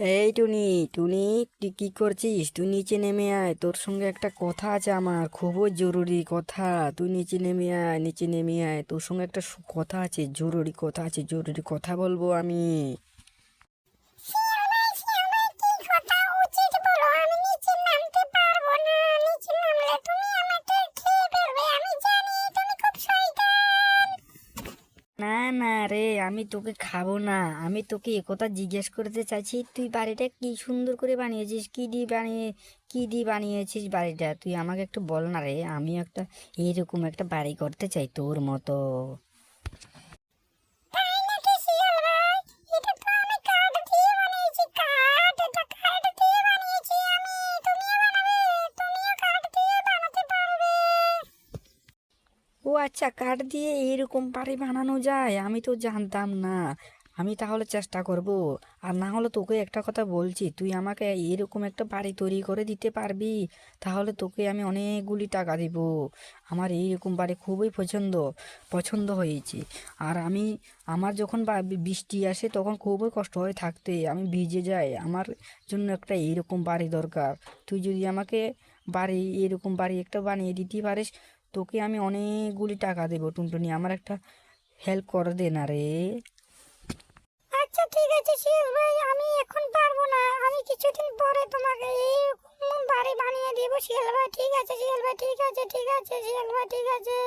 এই টুনি টুনি, তুই কি করছিস? তুই নিচে নেমে আয়। তোর সঙ্গে একটা কথা আছে আমার খুবই জরুরি কথা। তুই নিচে নেমে আয়, নিচে নেমে আয়। তোর সঙ্গে একটা কথা আছে, জরুরি কথা আছে, জরুরি কথা বলব আমি। না না রে, আমি তোকে খাব না। আমি তোকে একথা জিজ্ঞেস করতে চাইছি, তুই বাড়িটা কি সুন্দর করে বানিয়েছিস? কি দিয়ে বানিয়ে, কি দিয়ে বানিয়েছিস বাড়িটা? তুই আমাকে একটু বল না রে আমি একটা এরকম একটা বাড়ি করতে চাই তোর মতো। ও আচ্ছা কাঠ দিয়ে এইরকম বাড়ি বানানো যায়? আমি তো জানতাম না। আমি তাহলে চেষ্টা করব। আর না হলে তোকে একটা কথা বলছি, তুই আমাকে এরকম একটা বাড়ি তৈরি করে দিতে পারবি? তাহলে তোকে আমি অনেকগুলি টাকা দিব। আমার এইরকম বাড়ি খুবই পছন্দ পছন্দ হয়েছে। আর আমি, আমার যখন বৃষ্টি আসে তখন খুবই কষ্ট হয়ে থাকতে। আমি ভিজে যাই। আমার জন্য একটা এইরকম বাড়ি দরকার। তুই যদি আমাকে বাড়ি এরকম বাড়ি একটা বানিয়ে দিতে পারিস তোকে আমি অনেকগুলি টাকা দেবো, টুনটুনি। আমার একটা হেল্প করে দে না রে। আচ্ছা ঠিক আছে, শিয়াল ভাই, আমি এখন পারব না। আমি কিছুদিন পরে তোমাকে এই বাড়ি বানিয়ে দেবো, শিয়াল ভাই। ঠিক আছে, শিয়াল ভাই, ঠিক আছে ঠিক আছে, শিয়াল ভাই, ঠিক আছে।